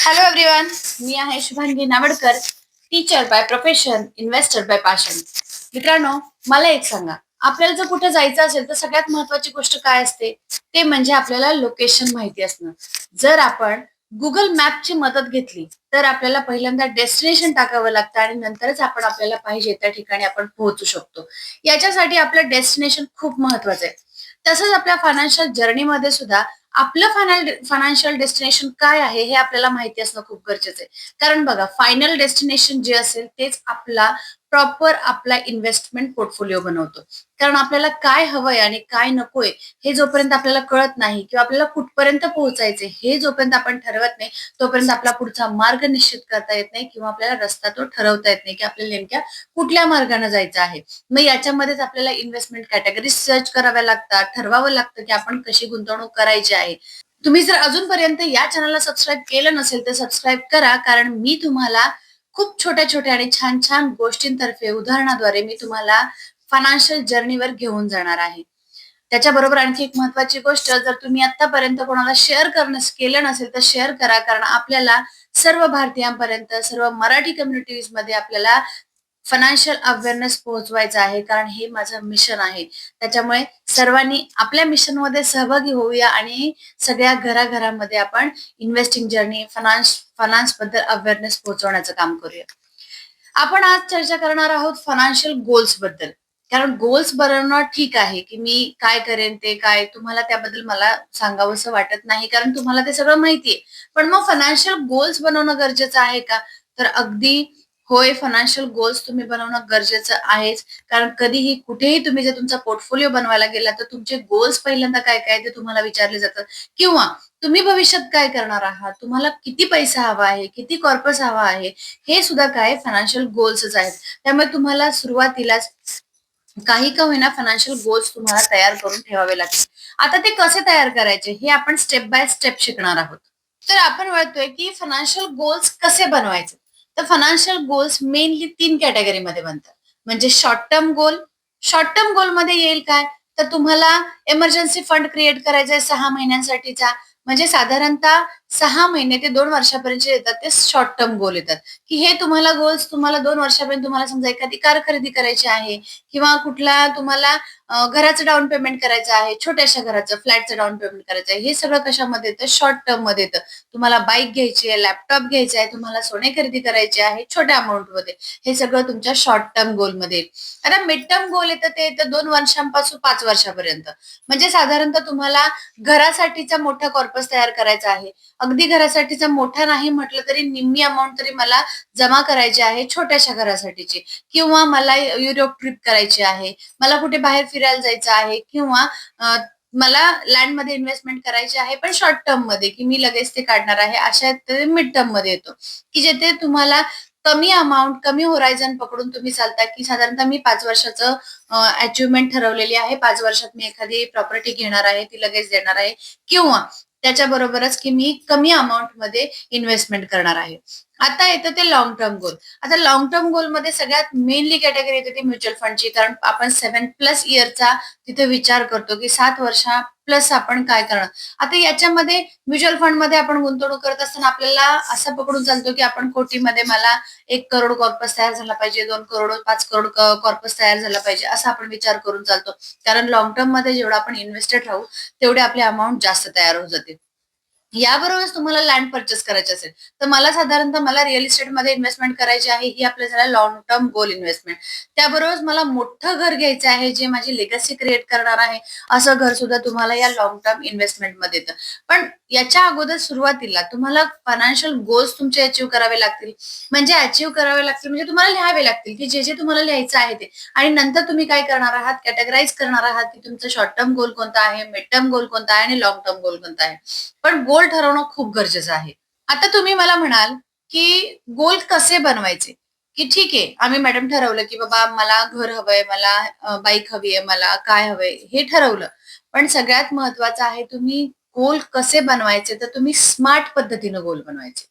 Hello everyone मी आहे Shubhangi Navadkar teacher by profession investor by passion मित्रांनो मला एक सांगा. आपल्याला जर कुठे जायचं असेल तर सगळ्यात महत्वाची गोष्ट काय असते? ते म्हणजे आपल्याला लोकेशन माहिती असणं. जर आपण गुगल मॅपची मदत घेतली तर आपल्याला पहिल्यांदा डेस्टिनेशन टाकावं लागतं आणि नंतरच आपण आपल्याला पाहिजे त्या ठिकाणी आपण पोहोचू शकतो. याच्यासाठी आपलं डेस्टिनेशन खूप महत्वाचं आहे. तसंच आपल्या फायनान्शियल जर्नीमध्ये सुद्धा आपलं फायनल फायनान्शियल डेस्टिनेशन काय आहे हे आपल्याला माहिती असणं खूप गरजेचं आहे. कारण बघा फायनल डेस्टिनेशन जे असेल तेच आपला प्रॉपर आपला इन्व्हेस्टमेंट पोर्टफोलिओ बनवतो. कारण आपल्याला काय हवंय आणि काय नकोय हे जोपर्यंत आपल्याला कळत नाही किंवा आपल्याला कुठपर्यंत पोहोचायचे हे जोपर्यंत आपण ठरवत नाही तोपर्यंत आपला पुढचा मार्ग निश्चित करता येत नाही किंवा आपल्याला रस्ता तो ठरवता येत नाही की आपल्याला नेमक्या कुठल्या मार्गाने जायचं आहे. मग याच्यामध्येच आपल्याला इन्व्हेस्टमेंट कॅटेगरी सर्च कराव्या लागतात ठरवावं लागतं की आपण कशी गुंतवणूक करायची आहे. तुम्ही जर अजूनपर्यंत या चॅनलला सबस्क्राईब केलं नसेल तर सबस्क्राईब करा कारण मी तुम्हाला खूप छोट्या छोट्या आणि छान छान गोष्टींतर्फे उदाहरणाद्वारे मी तुम्हाला फायनान्शियल जर्नीवर घेऊन जाणार आहे. त्याच्याबरोबर आणखी एक महत्वाची गोष्ट जर तुम्ही आतापर्यंत कोणाला शेअर करणं केलं नसेल तर शेअर करा. कारण आपल्याला सर्व भारतीयांपर्यंत सर्व मराठी कम्युनिटीजमध्ये आपल्याला फायनान्शियल अवेअरनेस पोहोचवायचा आहे कारण हे माझं मिशन आहे. त्याच्यामुळे सर्वांनी आपल्या मिशनमध्ये सहभागी होऊया आणि सगळ्या घराघरामध्ये आपण इन्व्हेस्टिंग जर्नी फायनान्स फायनान्सबद्दल अवेअरनेस पोहोचवण्याचं काम करूया. आपण आज चर्चा करणार आहोत फायनान्शियल गोल्सबद्दल. कारण गोल्स बनवणं ठीक आहे की मी काय करेन ते काय तुम्हाला त्याबद्दल मला सांगावंसं वाटत नाही कारण तुम्हाला ते सगळं माहितीये पण मग फायनान्शियल गोल्स बनवणं गरजेचं आहे का? तर अगदी होय फायनान्शियल गोल्स तुम्ही बनवणं गरजेचं आहेच. कारण कधीही कुठेही तुम्ही जर तुमचा पोर्टफोलिओ बनवायला गेला तर तुमचे गोल्स पहिल्यांदा काय काय ते तुम्हाला विचारले जातात. किंवा तुम्ही भविष्यात काय करणार आहात? तुम्हाला किती पैसा हवा आहे? किती कॉर्पस हवा आहे? हे सुद्धा काय फायनान्शियल गोल्सच आहेत. त्यामुळे तुम्हाला सुरुवातीलाच काही का होईना फायनान्शियल गोल्स तुम्हाला तयार करून ठेवावे लागतील. आता ते कसे तयार करायचे? हे आपण स्टेप बाय स्टेप शिकणार आहोत. तर आपण वळतोय की फायनान्शियल गोल्स कसे बनवायचे? तर फायनान्शियल गोल्स मेनली तीन कॅटेगरीमध्ये बनतात. म्हणजे short term goal short term गोलमध्ये येईल काय? तर तुम्हाला इमर्जन्सी फंड क्रिएट करायचा आहे सहा महिन्यांसाठीचा. म्हणजे साधारणतः सहा महिने ते दोन वर्षापर्यंत येतात ते शॉर्ट टर्म गोल येतात. की हे तुम्हाला गोल्स तुम्हाला दोन वर्षापर्यंत तुम्हाला समजा एखादी कार खरेदी करायची आहे किंवा कुठला तुम्हाला घराचं डाऊन पेमेंट करायचं आहे छोट्याशा घराचं फ्लॅटचं डाऊन पेमेंट करायचं आहे हे सगळं कशामध्ये येतं? शॉर्ट टर्ममध्ये येतं. तुम्हाला बाईक घ्यायची आहे लॅपटॉप घ्यायचा आहे तुम्हाला सोने खरेदी करायचे आहे छोट्या अमाऊंटमध्ये. हे सगळं तुमच्या शॉर्ट टर्म गोलमध्ये आता मिड टर्म गोल येतं ते येतं दोन वर्षांपासून पाच वर्षापर्यंत. म्हणजे साधारणतः तुम्हाला घरासाठीचा मोठा कॉर्पस तयार करायचा आहे. अगदी घरासाठीचा मोठा नाही म्हटलं तरी निम्मी अमाऊंट तरी मला जमा करायची आहे छोट्याशा घरासाठीची. किंवा मला युरोप ट्रिप करायची आहे मला कुठे बाहेर फिरायला जायचं आहे किंवा मला लँडमध्ये इन्व्हेस्टमेंट करायची आहे पण शॉर्ट टर्ममध्ये की मी लगेच ते काढणार आहे अशा मिड टर्ममध्ये येतो. की जेथे तुम्हाला कमी अमाऊंट कमी होरायझन पकडून तुम्ही चालता की साधारणतः मी पाच वर्षाचं अचिव्हमेंट ठरवलेली आहे पाच वर्षात मी एखादी प्रॉपर्टी घेणार आहे ती लगेच देणार आहे किंवा त्याच्याबरोबरच की मी कमी अमाऊंटमध्ये इन्व्हेस्टमेंट करणार आहे. आता येतं ते लॉंग टर्म गोल आता लॉंग टर्म गोलमध्ये सगळ्यात मेनली कॅटेगरी येते ती म्युच्युअल फंडची कारण आपण सेव्हन प्लस इयरचा तिथे विचार करतो की सात वर्षा प्लस आपण काय करणार? आता याच्यामध्ये म्युच्युअल फंडमध्ये आपण गुंतवणूक करत असताना आपल्याला असं पकडून चालतो की आपण कोटीमध्ये मला एक करोड कॉर्पस तयार झाला पाहिजे दोन करोड पाच करोड कॉर्पस तयार झाला पाहिजे असा आपण विचार करून चालतो. कारण लॉंग टर्ममध्ये जेवढा आपण इन्व्हेस्टेड राहू तेवढे आपले अमाऊंट जास्त तयार होऊन जाते याबरोबरच तुम्हाला लँड परचेस करायचे असेल तर मला साधारणतः मला रिअल इस्टेटमध्ये इन्व्हेस्टमेंट करायची आहे ही आपल्या झाला लॉंग टर्म गोल इन्व्हेस्टमेंट त्याबरोबर मला मोठं घर घ्यायचं आहे जे माझी लेगसी क्रिएट करणार आहे असं घर सुद्धा तुम्हाला या लॉंग टर्म इन्व्हेस्टमेंटमध्ये येतं. पण याच्या अगोदर सुरुवातीला तुम्हाला फायनान्शियल गोल्स तुमचे अचीव करावे लागतील. म्हणजे अचीव करावे लागतील म्हणजे तुम्हाला लिहावे लागतील की जे जे तुम्हाला लिहायचं आहे ते. आणि नंतर तुम्ही काय करणार आहात? कॅटेगराईज करणार आहात की तुमचं शॉर्ट टर्म गोल कोणता आहे मिड टर्म गोल कोणता आहे आणि लॉंग टर्म गोल कोणता आहे. पण गोल ठरवणं खूप गरजेचं आहे. आता तुम्ही मला म्हणाल की गोल कसे बनवायचे? की ठीक आहे आम्ही मॅडम ठरवलं की बाबा मला घर हवंय मला बाईक हवी आहे मला काय हवंय हे ठरवलं. पण सगळ्यात महत्वाचं आहे तुम्ही गोल कसे बनवायचे तर तुम्ही स्मार्ट पद्धतीनं गोल बनवायचे.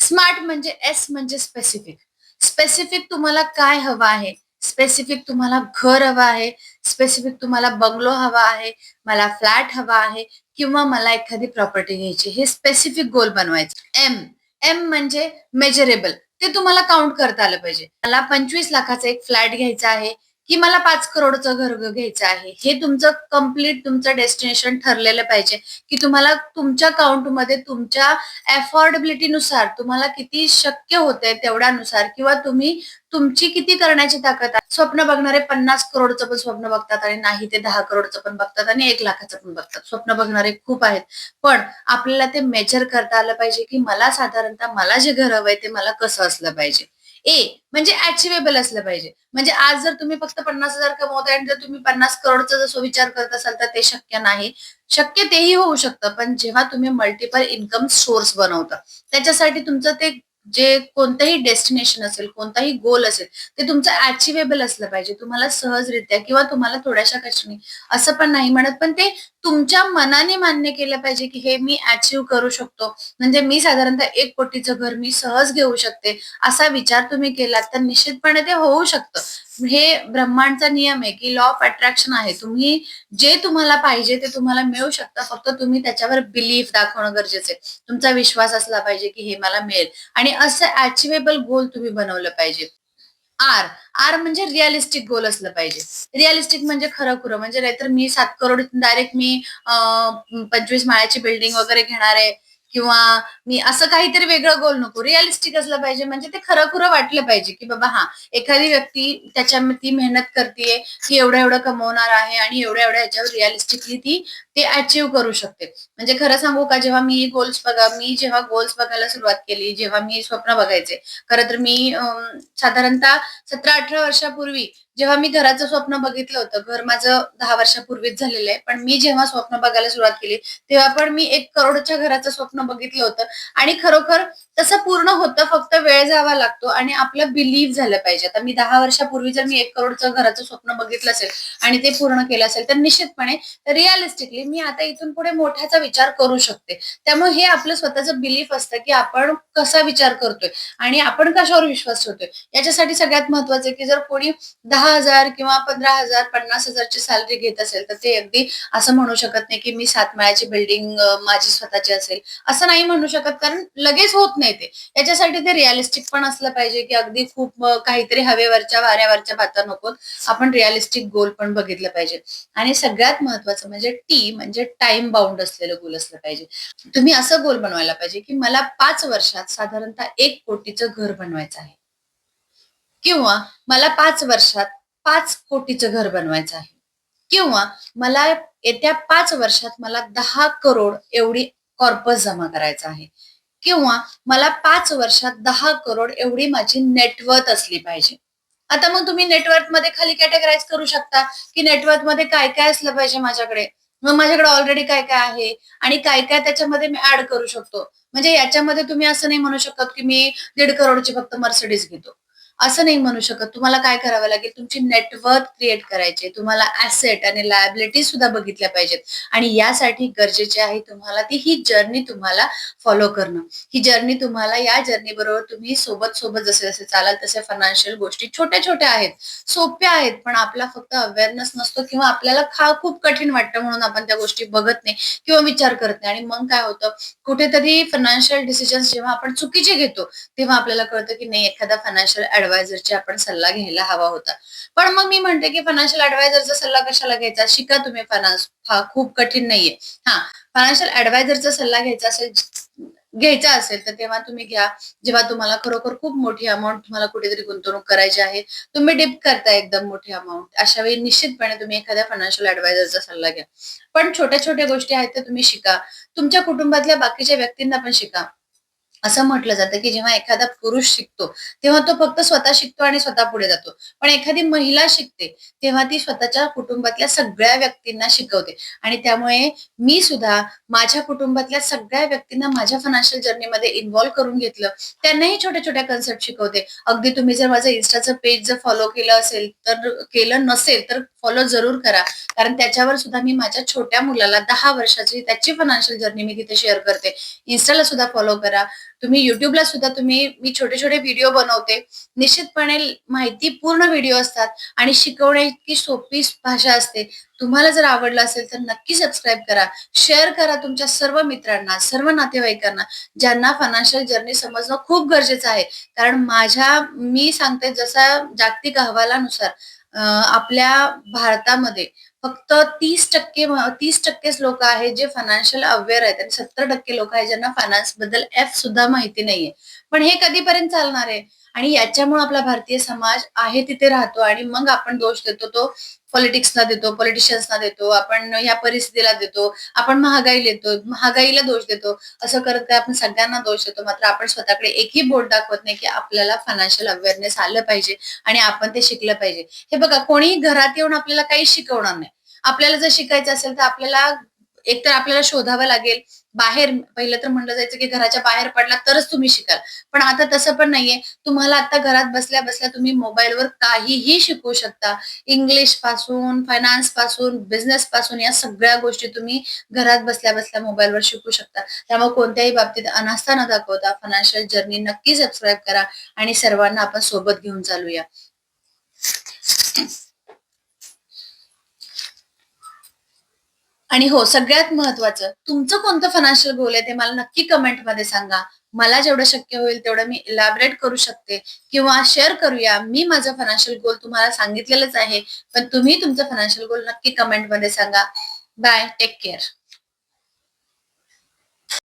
स्मार्ट म्हणजे एस म्हणजे स्पेसिफिक. स्पेसिफिक तुम्हाला काय हवं आहे? स्पेसिफिक तुम्हाला घर हवं आहे. स्पेसिफिक तुम्हाला बंगलो हवा आहे. मला फ्लॅट हवा आहे. किंवा मला एखादी प्रॉपर्टी घ्यायची हे स्पेसिफिक गोल बनवायचे. एम एम म्हणजे मेजरेबल ते तुम्हाला काउंट करता आलं पाहिजे. मला पंचवीस लाखाचा एक फ्लॅट घ्यायचा आहे. की मला पाच करोडचं घर घ्यायचं आहे. हे तुमचं कंप्लीट तुमचं डेस्टिनेशन ठरलेलं पाहिजे. की तुम्हाला तुमच्या काउंटमध्ये तुमच्या अफोर्डेबिलिटीनुसार तुम्हाला किती शक्य होते तेवढ्यानुसार किंवा तुम्ही तुमची किती करण्याची ताकद आहे. स्वप्न बघणारे पन्नास करोडचं पण स्वप्न बघतात आणि नाही ते दहा करोडचं पण बघतात आणि एक लाखाचं पण बघतात. स्वप्न बघणारे खूप आहेत. पण आपल्याला ते मेजर करता आलं पाहिजे की मला साधारणतः मला जे घर हवंय ते मला कसं असलं पाहिजे. ए म्हणजे अचिवेबल असलं पाहिजे. म्हणजे आज जर तुम्ही फक्त पन्नास हजार कमवताय आणि जर तुम्ही पन्नास करोडचा जसं विचार करत असाल तर ते शक्य नाही. शक्य तेही होऊ शकतं पण जेव्हा तुम्ही मल्टिपल इन्कम सोर्स बनवता त्याच्यासाठी तुमचं ते जे कोणतंही डेस्टिनेशन असेल कोणताही गोल असेल ते तुमचं अचिवेबल असलं पाहिजे. तुम्हाला सहजरित्या किंवा तुम्हाला थोड्याशा कष्टाने. असं पण नाही म्हणत पण ते तुमच्या मनाने मान्य केलं पाहिजे की हे मी अचीव करू शकतो. म्हणजे मी साधारणतः एक कोटीचं घर मी सहज घेऊ शकते असा विचार तुम्ही केलात तर निश्चितपणे ते होऊ शकतं. हे ब्रह्मांडचा नियम आहे की लॉ ऑफ अट्रॅक्शन आहे. तुम्ही जे तुम्हाला पाहिजे ते तुम्हाला मिळू शकता. फक्त तुम्ही त्याच्यावर बिलीफ दाखवणं गरजेचं आहे. तुमचा विश्वास असला पाहिजे की हे मला मिळेल. आणि असं अचिवेबल गोल तुम्ही बनवलं पाहिजे. आर आर म्हणजे रिअलिस्टिक गोल असलं पाहिजे. रिअलिस्टिक म्हणजे खरं खुरं म्हणजे नाहीतर मी सात करोड डायरेक्ट मी पंचवीस माळ्याची बिल्डिंग वगैरे घेणार आहे. किंवा मी असं काहीतरी वेगळं गोल नको रिअलिस्टिक असलं पाहिजे. म्हणजे ते खरं खुरं वाटलं पाहिजे की बाबा हा एखादी व्यक्ती त्याच्या ती मेहनत करते की एवढं एवढं कमवणार आहे आणि एवढ्या एवढ्या ह्याच्यावर रिअलिस्टिकली ती ते अचीव करू शकते. म्हणजे खरं सांगू का जेव्हा मी गोल्स बघा मी जेव्हा गोल्स बघायला सुरुवात केली जेव्हा मी स्वप्न बघायचे खरं तर मी साधारणतः सतरा अठरा वर्षापूर्वी जेव्हा मी घराचं स्वप्न बघितलं होतं घर माझं दहा वर्षापूर्वीच झालेलं आहे पण मी जेव्हा स्वप्न बघायला सुरुवात केली तेव्हा पण मी एक करोडच्या घराचं स्वप्न बघितलं होतं. आणि खरोखर तसं पूर्ण होतं फक्त वेळ जावा लागतो आणि आपलं बिलीव्ह झालं पाहिजे. आता मी दहा वर्षापूर्वी जर मी एक करोडचं घराचं स्वप्न बघितलं असेल आणि ते पूर्ण केलं असेल तर निश्चितपणे रिअलिस्टिकली मी आता इथून पुढे मोठ्याचा विचार करू शकते. त्यामुळे हे आपलं स्वतःचं बिलीफ असतं की आपण कसा विचार करतोय आणि आपण कशावर विश्वास ठेवतोय. याच्यासाठी सगळ्यात महत्वाचं आहे की जर कोणी दहा हजार किंवा पंधरा हजार पन्नास हजारची सॅलरी घेत असेल तर ते अगदी असं म्हणू शकत नाही की मी सात माळ्याची बिल्डिंग माझी स्वतःची असेल. असं नाही म्हणू शकत कारण लगेच होत नाही ते. याच्यासाठी ते रिअलिस्टिक पण असलं पाहिजे की अगदी खूप काहीतरी हवेवरच्या वाऱ्यावरच्या बाता नकोत. आपण रिअलिस्टिक गोल पण बघितलं पाहिजे. आणि सगळ्यात महत्वाचं म्हणजे टीम म्हणजे टाइम बाउंड असलेलं गोल असलं पाहिजे. तुम्ही असं गोल बनवायला पाहिजे की मला पाच वर्षात साधारणतः एक कोटीचं घर बनवायचं आहे. किंवा मला पाच वर्षात पाच कोटीचं घर बनवायचं आहे. किंवा मला येत्या पाच वर्षात मला दहा करोड एवढी कॉर्पस जमा करायचं आहे. किंवा मला पाच वर्षात दहा करोड एवढी माझी नेटवर्थ असली पाहिजे. आता मग तुम्ही नेटवर्कमध्ये खाली कॅटेगराईज करू शकता की नेटवर्कमध्ये काय काय असलं पाहिजे माझ्याकडे? मग माझ्याकडे ऑलरेडी काय काय आहे? आणि काय काय त्याच्यामध्ये मी ऍड करू शकतो? म्हणजे याच्यामध्ये तुम्ही असं नाही म्हणू शकत की मी दीड करोडची फक्त मर्सिडीज घेतो. असं नाही म्हणू शकत. तुम्हाला काय करावं लागेल? तुमची नेटवर्क क्रिएट करायची. तुम्हाला ऍसेट आणि लायबिलिटी सुद्धा बघितल्या पाहिजेत. आणि यासाठी गरजेचे आहे तुम्हाला ती ही जर्नी तुम्हाला फॉलो करणं. ही जर्नी तुम्हाला या जर्नी बरोबर तुम्ही सोबत सोबत जसे जसे चालाल तसे फायनान्शियल गोष्टी छोट्या छोट्या आहेत. सोप्या आहेत पण आपला फक्त अवेअरनेस नसतो किंवा आपल्याला खा खूप कठीण वाटतं म्हणून आपण त्या गोष्टी बघत नाही किंवा विचार करत नाही. आणि मग काय होतं? कुठेतरी फायनान्शियल डिसिजन्स जेव्हा आपण चुकीचे घेतो तेव्हा आपल्याला कळतं की नाही एखादा फायनान्शियल ऍडवायझरची आपण सल्ला घ्यायला हवा होता. पण मग मी म्हणते की फायनान्शियल ऍडवायझरचा सल्ला कशाला घ्यायचा? शिका तुम्ही फायनान्स हा खूप कठीण नाहीये. हा फायनान्शियल ऍडवायझरचा सल्ला घ्यायचा असेल घ्यायचा असेल तर तेव्हा तुम्ही घ्या. जेव्हा तुम्हाला खरोखर खूप मोठी अमाऊंट तुम्हाला कुठेतरी गुंतवणूक करायची आहे तुम्ही डिप करताय एकदम मोठी अमाऊंट अशा वेळी निश्चितपणे तुम्ही एखाद्या फायनान्शियल ऍडवायझरचा सल्ला घ्या. पण छोट्या छोट्या गोष्टी आहेत त्या तुम्ही शिका. तुमच्या कुटुंबातल्या बाकीच्या व्यक्तींना पण शिका. असं म्हटलं जातं की जेव्हा एखादा पुरुष शिकतो तेव्हा तो फक्त स्वतः शिकतो आणि स्वतः पुढे जातो. पण एखादी महिला शिकते तेव्हा ती स्वतःच्या कुटुंबातल्या सगळ्या व्यक्तींना शिकवते. आणि त्यामुळे मी सुद्धा माझ्या कुटुंबातल्या सगळ्या व्यक्तींना माझ्या फायनान्शियल जर्नीमध्ये इन्व्हॉल्व्ह करून घेतलं त्यांनाही छोट्या छोट्या कन्सेप्ट शिकवते. अगदी तुम्ही जर माझं इन्स्टाचं पेज जर फॉलो केलं असेल तर केलं नसेल तर फॉलो जरूर करा. कारण त्याच्यावर सुद्धा मी माझ्या छोट्या मुलाला दहा वर्षाची त्याची फायनान्शियल जर्नी मी तिथे शेअर करते. इन्स्टाला सुद्धा फॉलो करा. तुम्ही युट्यूबला सुद्धा तुम्ही मी छोटे छोटे व्हिडिओ बनवते. निश्चितपणे माहिती पूर्ण व्हिडिओ असतात आणि शिकवण्याची सोपी भाषा असते. तुम्हाला जर आवडलं असेल तर नक्की सबस्क्राईब करा. शेअर करा तुमच्या सर्व मित्रांना सर्व नातेवाईकांना ज्यांना फायनान्शियल जर्नी समजणं खूप गरजेचं आहे. कारण माझ्या मी सांगते जसा जागतिक अहवालानुसार आपल्या भारतामध्ये फक्त तीस टक्के तीस टक्केच लोक आहेत जे फायनान्शियल अवेअर आहेत आणि सत्तर टक्के लोक आहेत ज्यांना फायनान्सबद्दल एफ सुद्धा माहिती नाहीये. पण हे कधीपर्यंत चालणार आहे? आणि याच्यामुळे आपला भारतीय समाज आहे तिथे राहतो आणि मग आपण दोष देतो तो पॉलिटिक्सला देतो पॉलिटिशियन्सना देतो आपण ह्या परिस्थितीला देतो आपण महागाई देतो महागाईला दोष देतो असं करत काय आपण सगळ्यांना दोष देतो. मात्र आपण स्वतःकडे एकही बोट दाखवत नाही की आपल्याला फायनान्शियल अवेअरनेस आलं पाहिजे आणि आपण ते शिकलं पाहिजे. हे बघा कोणीही घरात येऊन आपल्याला काही शिकवणार नाही. आपल्याला जर शिकायचं असेल तर आपल्याला एकतर आपल्याला शोधावं लागेल. बाहेर पहिलं तर म्हणलं जायचं की घराच्या बाहेर पडला तरच तुम्ही शिकाल. पण आता तसं पण नाहीये. तुम्हाला आता घरात बसल्या बसल्या तुम्ही मोबाईलवर काहीही शिकू शकता. इंग्लिशपासून फायनान्सपासून बिझनेस पासून या सगळ्या गोष्टी तुम्ही घरात बसल्या बसल्या मोबाईलवर शिकू शकता. त्यामुळे कोणत्याही बाबतीत अनास्था न दाखवता फायनान्शियल जर्नी नक्की सबस्क्राईब करा. आणि सर्वांना आपण सोबत घेऊन चालूया. आणि हो सगळ्यात महत्वाचं तुमचं कोणतं फायनान्शियल गोल आहे ते मला नक्की कमेंटमध्ये सांगा. मला जेवढं शक्य होईल तेवढं मी इलॅबरेट करू शकते किंवा शेअर करूया. मी माझं फायनान्शियल गोल तुम्हाला सांगितलेलंच आहे पण तुम्ही तुमचं फायनान्शियल गोल नक्की कमेंटमध्ये सांगा. Bye take care